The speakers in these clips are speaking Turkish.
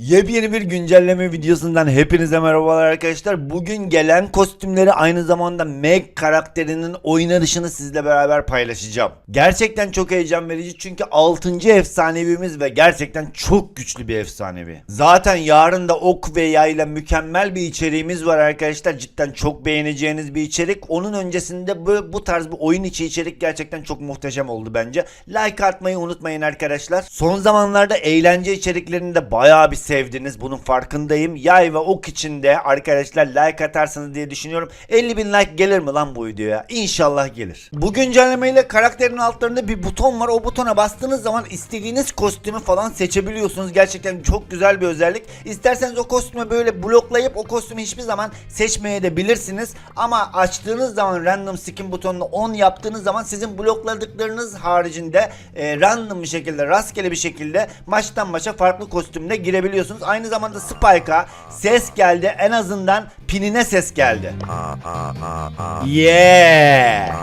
Yepyeni bir güncelleme videosundan hepinize merhabalar arkadaşlar. Bugün gelen kostümleri aynı zamanda Meg karakterinin oynanışını sizle beraber paylaşacağım. Gerçekten çok heyecan verici çünkü 6. efsanevimiz ve gerçekten çok güçlü bir efsanevi. Zaten yarın da ok ve yayla mükemmel bir içeriğimiz var arkadaşlar. Cidden çok beğeneceğiniz bir içerik. Onun öncesinde bu, bu tarz bir oyun içi içerik gerçekten çok muhteşem oldu bence. Like atmayı unutmayın arkadaşlar. Son zamanlarda eğlence içeriklerini de bayağı bir sevdiniz. Bunun farkındayım. Yay ve ok için de arkadaşlar like atarsınız diye düşünüyorum. 50 bin like gelir mi lan bu videoya? İnşallah gelir. Bu güncellemeyle karakterin altlarında bir buton var. O butona bastığınız zaman istediğiniz kostümü falan seçebiliyorsunuz. Gerçekten çok güzel bir özellik. İsterseniz o kostümü böyle bloklayıp o kostümü hiçbir zaman seçmeye de bilirsiniz. Ama açtığınız zaman random skin butonunu on yaptığınız zaman sizin blokladıklarınız haricinde e, random bir şekilde rastgele bir şekilde maçtan maça farklı kostümle girebiliyorsunuz. Aynı zamanda Spike'a ses geldi. En azından pinine ses geldi. Yeah.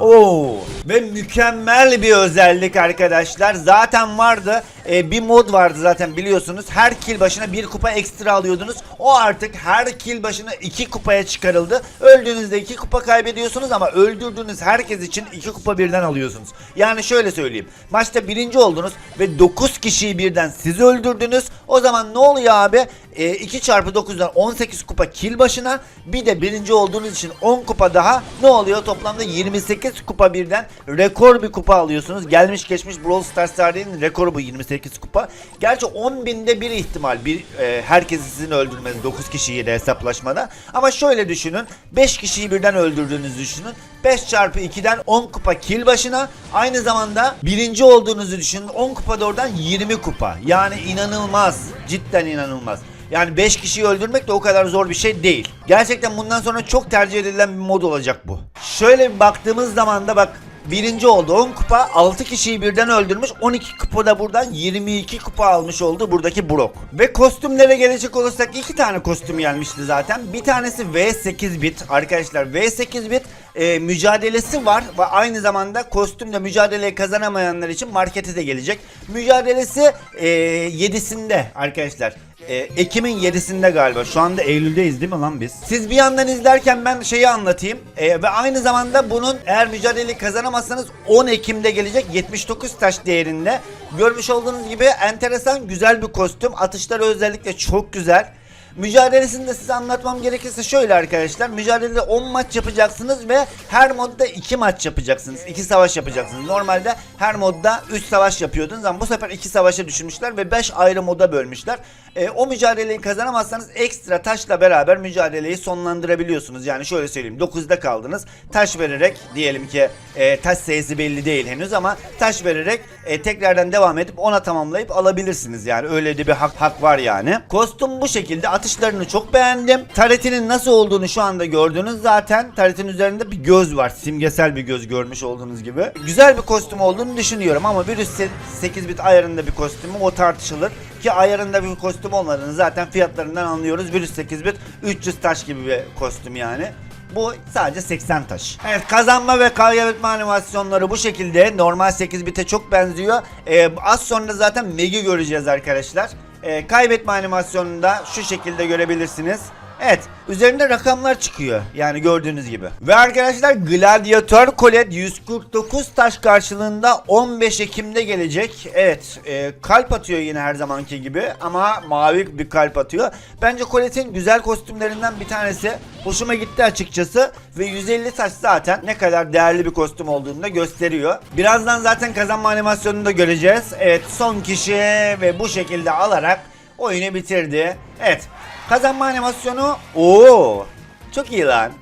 Oo. Ve mükemmel bir özellik arkadaşlar. Zaten vardı. Ee, bir mod vardı zaten biliyorsunuz. Her kill başına bir kupa ekstra alıyordunuz. O artık her kill başına iki kupaya çıkarıldı. Öldüğünüzde iki kupa kaybediyorsunuz ama öldürdüğünüz herkes için iki kupa birden alıyorsunuz. Yani şöyle söyleyeyim. Maçta birinci oldunuz ve 9 kişiyi birden siz öldürdünüz. O zaman ne oluyor abi? Ee, 2 çarpı 9'dan 18 kupa kill başına. Bir de birinci olduğunuz için 10 kupa daha. Ne oluyor? Toplamda 28 kupa birden rekor bir kupa alıyorsunuz. Gelmiş geçmiş Brawl Stars tarihinin rekoru bu 28 kupa. Gerçi 10 binde bir ihtimal bir e, herkesi sizin öldürmeniz 9 kişiyi de hesaplaşmada. Ama şöyle düşünün. 5 kişiyi birden öldürdüğünüzü düşünün. 5 çarpı 2'den 10 kupa kill başına. Aynı zamanda birinci olduğunuzu düşünün. 10 kupa da oradan 20 kupa. Yani inanılmaz. Cidden inanılmaz. Yani 5 kişiyi öldürmek de o kadar zor bir şey değil. Gerçekten bundan sonra çok tercih edilen bir mod olacak bu. Şöyle bir baktığımız zaman da bak birinci oldu 10 kupa 6 kişiyi birden öldürmüş 12 kupa da buradan 22 kupa almış oldu buradaki Brock. Ve kostümlere gelecek olursak iki tane kostüm gelmişti zaten. Bir tanesi V8 bit arkadaşlar V8 bit e, mücadelesi var ve aynı zamanda kostümle mücadeleyi kazanamayanlar için markete de gelecek. Mücadelesi e, 7'sinde arkadaşlar. E, Ekim'in 7'sinde galiba. Şu anda Eylül'deyiz değil mi lan biz? Siz bir yandan izlerken ben şeyi anlatayım. E, ve aynı zamanda bunun eğer mücadeleyi kazanamazsanız 10 Ekim'de gelecek 79 taş değerinde. Görmüş olduğunuz gibi enteresan güzel bir kostüm. Atışları özellikle çok güzel. Mücadelesini de size anlatmam gerekirse şöyle arkadaşlar. Mücadelede 10 maç yapacaksınız ve her modda 2 maç yapacaksınız. 2 savaş yapacaksınız. Normalde her modda 3 savaş yapıyordunuz ama bu sefer 2 savaşa düşürmüşler ve 5 ayrı moda bölmüşler. E, o mücadeleyi kazanamazsanız ekstra taşla beraber mücadeleyi sonlandırabiliyorsunuz. Yani şöyle söyleyeyim 9'da kaldınız. Taş vererek diyelim ki e, taş sayısı belli değil henüz ama taş vererek e, tekrardan devam edip ona tamamlayıp alabilirsiniz. Yani öyle de bir hak, hak var yani. Kostüm bu şekilde atışlarını çok beğendim. Taretinin nasıl olduğunu şu anda gördünüz zaten. Taretin üzerinde bir göz var. Simgesel bir göz görmüş olduğunuz gibi. Güzel bir kostüm olduğunu düşünüyorum ama bir üst 8 bit ayarında bir kostümü o tartışılır. Ki ayarında bir kostüm olmadığını zaten fiyatlarından anlıyoruz. Virüs 8 bit 300 taş gibi bir kostüm yani. Bu sadece 80 taş. Evet kazanma ve kaybetme animasyonları bu şekilde. Normal 8 bite çok benziyor. Ee, az sonra zaten Meg'i göreceğiz arkadaşlar. Ee, kaybetme animasyonunu da şu şekilde görebilirsiniz. Evet üzerinde rakamlar çıkıyor yani gördüğünüz gibi. Ve arkadaşlar Gladiator Colette 149 taş karşılığında 15 Ekim'de gelecek. Evet e, kalp atıyor yine her zamanki gibi ama mavi bir kalp atıyor. Bence Colette'in güzel kostümlerinden bir tanesi. Hoşuma gitti açıkçası ve 150 taş zaten ne kadar değerli bir kostüm olduğunu da gösteriyor. Birazdan zaten kazanma animasyonunu da göreceğiz. Evet son kişi ve bu şekilde alarak oyunu bitirdi. Evet Kazanma animasyonu. Oo! Çok iyi lan.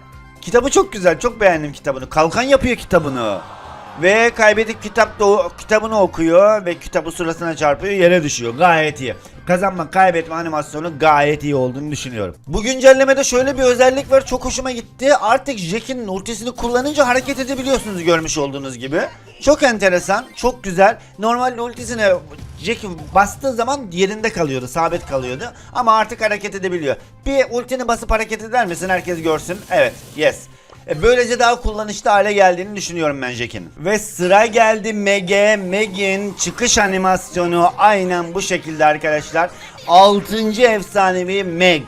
Kitabı çok güzel. Çok beğendim kitabını. Kalkan yapıyor kitabını. Ve kaybedip kitap da kitabını okuyor ve kitabı suratına çarpıyor yere düşüyor. Gayet iyi. Kazanma kaybetme animasyonu gayet iyi olduğunu düşünüyorum. Bu güncellemede şöyle bir özellik var çok hoşuma gitti. Artık Jack'in ultisini kullanınca hareket edebiliyorsunuz görmüş olduğunuz gibi. Çok enteresan, çok güzel. Normalde ultisine Jack'in bastığı zaman yerinde kalıyordu, sabit kalıyordu. Ama artık hareket edebiliyor. Bir ultini basıp hareket eder misin? Herkes görsün. Evet, yes. E, böylece daha kullanışlı hale geldiğini düşünüyorum ben Jack'in. Ve sıra geldi Meg'e. Meg'in çıkış animasyonu aynen bu şekilde arkadaşlar. 6. efsanevi Meg.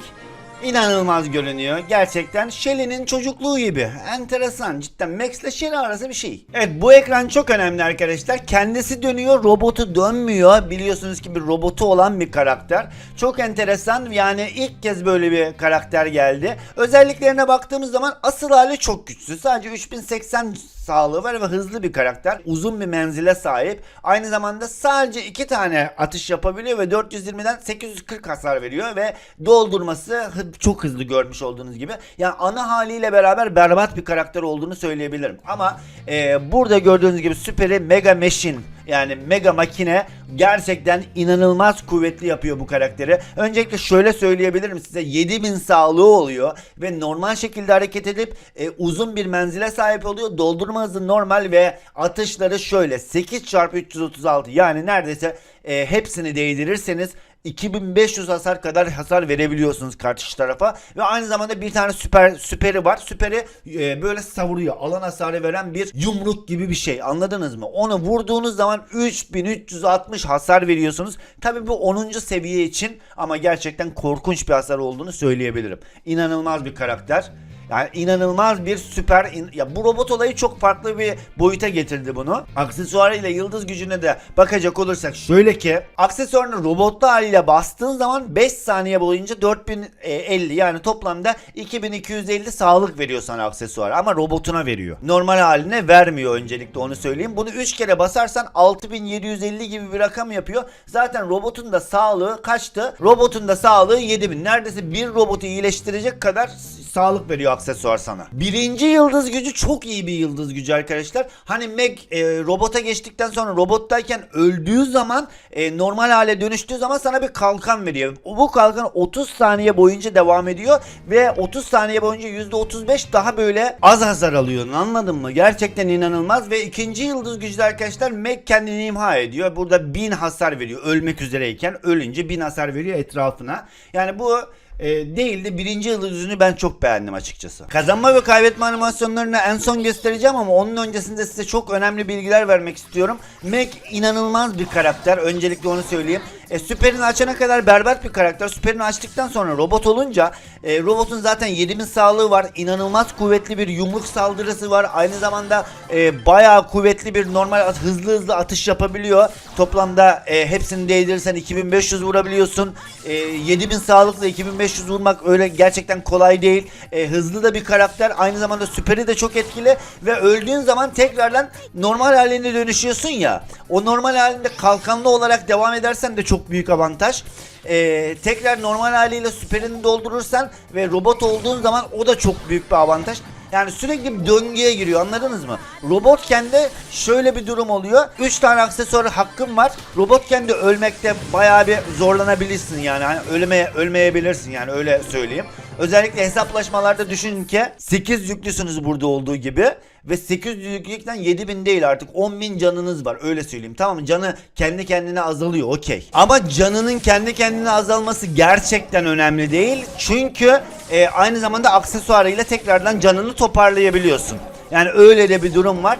İnanılmaz görünüyor. Gerçekten Shelly'nin çocukluğu gibi. Enteresan. Cidden Max ile Shelly arası bir şey. Evet bu ekran çok önemli arkadaşlar. Kendisi dönüyor, robotu dönmüyor. Biliyorsunuz ki bir robotu olan bir karakter. Çok enteresan. Yani ilk kez böyle bir karakter geldi. Özelliklerine baktığımız zaman asıl hali çok güçlü. Sadece 3080 sağlığı var ve hızlı bir karakter. Uzun bir menzile sahip. Aynı zamanda sadece iki tane atış yapabiliyor ve 420'den 840 hasar veriyor ve doldurması çok hızlı görmüş olduğunuz gibi. Yani ana haliyle beraber berbat bir karakter olduğunu söyleyebilirim. Ama e, burada gördüğünüz gibi süperi Mega Machine yani mega makine gerçekten inanılmaz kuvvetli yapıyor bu karakteri. Öncelikle şöyle söyleyebilirim size 7000 sağlığı oluyor ve normal şekilde hareket edip e, uzun bir menzile sahip oluyor. Doldurma hızı normal ve atışları şöyle 8 çarpı 336 yani neredeyse e, hepsini değdirirseniz 2500 hasar kadar hasar verebiliyorsunuz karşı tarafa ve aynı zamanda bir tane süper süperi var. Süperi e, böyle savuruyor. Alan hasarı veren bir yumruk gibi bir şey. Anladınız mı? Onu vurduğunuz zaman 3360 hasar veriyorsunuz. Tabi bu 10. seviye için ama gerçekten korkunç bir hasar olduğunu söyleyebilirim. İnanılmaz bir karakter. Yani inanılmaz bir süper in- ya bu robot olayı çok farklı bir boyuta getirdi bunu. Aksesuarıyla yıldız gücüne de bakacak olursak şöyle ki aksesuarını robotlu haliyle bastığın zaman 5 saniye boyunca 4050 yani toplamda 2250 sağlık veriyor sana aksesuar ama robotuna veriyor. Normal haline vermiyor öncelikle onu söyleyeyim. Bunu 3 kere basarsan 6750 gibi bir rakam yapıyor. Zaten robotun da sağlığı kaçtı? Robotun da sağlığı 7000. Neredeyse bir robotu iyileştirecek kadar sağlık veriyor aksesuar sana. Birinci yıldız gücü çok iyi bir yıldız gücü arkadaşlar. Hani Meg e, robota geçtikten sonra robottayken öldüğü zaman e, normal hale dönüştüğü zaman sana bir kalkan veriyor. Bu kalkan 30 saniye boyunca devam ediyor ve 30 saniye boyunca %35 daha böyle az hasar alıyor. Anladın mı? Gerçekten inanılmaz ve ikinci yıldız gücü arkadaşlar Meg kendini imha ediyor. Burada 1000 hasar veriyor ölmek üzereyken. Ölünce 1000 hasar veriyor etrafına. Yani bu e, değil de birinci yıldızını ben çok beğendim açıkçası. Kazanma ve kaybetme animasyonlarını en son göstereceğim ama onun öncesinde size çok önemli bilgiler vermek istiyorum. Meg inanılmaz bir karakter. Öncelikle onu söyleyeyim. E, Süper'ini açana kadar berbat bir karakter. Süper'ini açtıktan sonra robot olunca e, robotun zaten 7000 sağlığı var. İnanılmaz kuvvetli bir yumruk saldırısı var. Aynı zamanda e, bayağı kuvvetli bir normal at- hızlı hızlı atış yapabiliyor. Toplamda e, hepsini değdirirsen 2500 vurabiliyorsun. E, 7000 sağlıkla 2500 vurmak öyle gerçekten kolay değil. E, hızlı da bir karakter. Aynı zamanda süperi de çok etkili ve öldüğün zaman tekrardan normal haline dönüşüyorsun ya. O normal halinde kalkanlı olarak devam edersen de çok büyük avantaj. E, tekrar normal haliyle süperini doldurursan ve robot olduğun zaman o da çok büyük bir avantaj. Yani sürekli bir döngüye giriyor anladınız mı? Robotken de şöyle bir durum oluyor. 3 tane aksesuar hakkın var. Robotken de ölmekte bayağı bir zorlanabilirsin yani. Hani ölmeye ölmeyebilirsin yani öyle söyleyeyim. Özellikle hesaplaşmalarda düşünün ki 8 yüklüsünüz burada olduğu gibi ve 800 yüklükten 7000 değil artık 10.000 canınız var öyle söyleyeyim tamam mı? Canı kendi kendine azalıyor okey. Ama canının kendi kendine azalması gerçekten önemli değil. Çünkü e, aynı zamanda aksesuarıyla tekrardan canını toparlayabiliyorsun. Yani öyle de bir durum var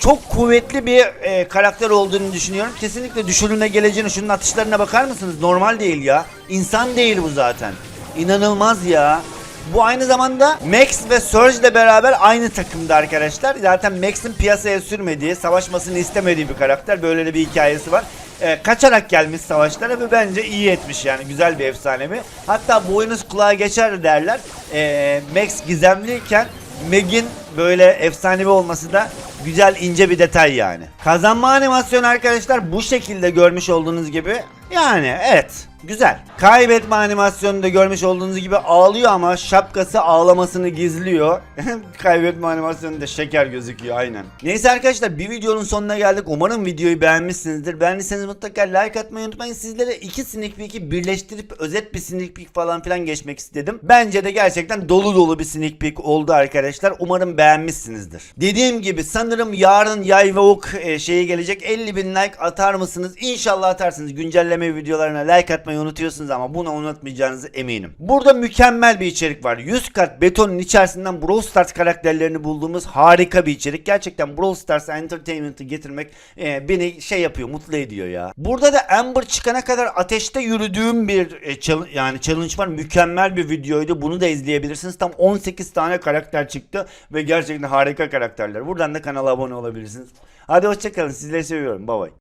çok kuvvetli bir e, karakter olduğunu düşünüyorum. Kesinlikle düşürüne geleceğini şunun atışlarına bakar mısınız? Normal değil ya. İnsan değil bu zaten. İnanılmaz ya. Bu aynı zamanda Max ve Surge ile beraber aynı takımda arkadaşlar. Zaten Max'in piyasaya sürmediği, savaşmasını istemediği bir karakter. Böyle de bir hikayesi var. E, kaçarak gelmiş savaşlara ve bence iyi etmiş yani. Güzel bir efsanevi. Hatta boynuz kulağa geçer derler. E, Max gizemliyken Meg'in böyle efsanevi olması da güzel ince bir detay yani. Kazanma animasyonu arkadaşlar bu şekilde görmüş olduğunuz gibi yani evet güzel. Kaybetme animasyonunu da görmüş olduğunuz gibi ağlıyor ama şapkası ağlamasını gizliyor. Kaybetme animasyonu da şeker gözüküyor aynen. Neyse arkadaşlar bir videonun sonuna geldik. Umarım videoyu beğenmişsinizdir. Beğendiyseniz mutlaka like atmayı unutmayın. Sizlere iki sneak peek'i birleştirip özet bir sneak peek falan filan geçmek istedim. Bence de gerçekten dolu dolu bir sneak peek oldu arkadaşlar. Umarım beğenmişsinizdir. Dediğim gibi sanırım yarın yay ve ok şeyi gelecek. 50 bin like atar mısınız? İnşallah atarsınız. Güncelleme videolarına like atmayı unutmayı unutuyorsunuz ama bunu unutmayacağınızı eminim. Burada mükemmel bir içerik var. 100 kat betonun içerisinden Brawl Stars karakterlerini bulduğumuz harika bir içerik. Gerçekten Brawl Stars Entertainment'ı getirmek e, beni şey yapıyor, mutlu ediyor ya. Burada da Amber çıkana kadar ateşte yürüdüğüm bir e, challenge, yani challenge var. Mükemmel bir videoydu. Bunu da izleyebilirsiniz. Tam 18 tane karakter çıktı ve gerçekten harika karakterler. Buradan da kanala abone olabilirsiniz. Hadi hoşçakalın. Sizleri seviyorum. Bye bye.